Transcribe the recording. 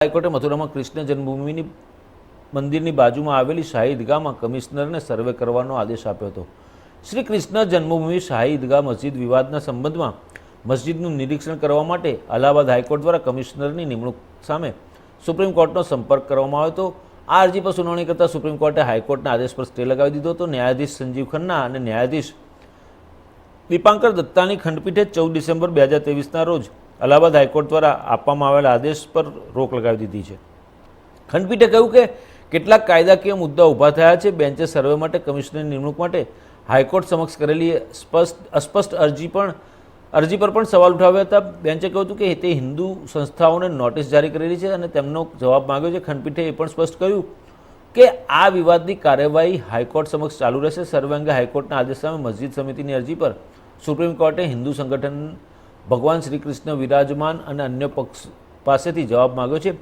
હાઈકોર્ટે મથુરામાં કૃષ્ણ જન્મભૂમિની મંદિરની બાજુમાં આવેલી શાહી ઈદગાહમાં કમિશનરને સર્વે કરવાનો આદેશ આપ્યો હતો. શ્રી કૃષ્ણ જન્મભૂમિ શાહી ઈદગાહ મસ્જિદ વિવાદના સંબંધમાં મસ્જિદનું નિરીક્ષણ કરવા માટે અલ્હાબાદ હાઈકોર્ટ દ્વારા કમિશનરની નિમણૂક સામે સુપ્રીમ કોર્ટનો સંપર્ક કરવામાં આવ્યો હતો. આ અરજી પર સુનાવણી કરતા સુપ્રીમ કોર્ટે હાઈકોર્ટના આદેશ પર સ્ટે લગાવી દીધો હતો. ન્યાયાધીશ સંજીવ ખન્ના અને ન્યાયાધીશ દીપાંકર દત્તાની ખંડપીઠે ચૌદ ડિસેમ્બર બે હજાર ત્રેવીસના રોજ અલ્હાબાદ હાઈકોર્ટ દ્વારા આપવામાં આવેલા આદેશ પર રોક લગાવી દીધી છે. ખંડપીઠે કહ્યું કે કેટલાક કાયદાકીય મુદ્દા ઊભા થયા છે. બેન્ચે સર્વે માટે કમિશનરની નિમણૂક માટે હાઈકોર્ટ સમક્ષ કરેલી સ્પષ્ટ, અસ્પષ્ટ અરજી પણ, અરજી પર પણ સવાલ ઉઠાવ્યા હતા. બેન્ચે કહ્યું હતું કે તે હિન્દુ સંસ્થાઓને નોટિસ જારી કરેલી છે અને તેમનો જવાબ માંગ્યો છે. ખંડપીઠે એ પણ સ્પષ્ટ કહ્યું કે આ વિવાદની કાર્યવાહી હાઈકોર્ટ સમક્ષ ચાલુ રહેશે. સર્વે અંગે હાઈકોર્ટના આદેશ સામે મસ્જિદ સમિતિની અરજી પર સુપ્રીમ કોર્ટે હિન્દુ સંગઠન ભગવાન શ્રી કૃષ્ણ વિરાજમાન અને અન્ય પક્ષ પાસેથી જવાબ માગ્યો છે.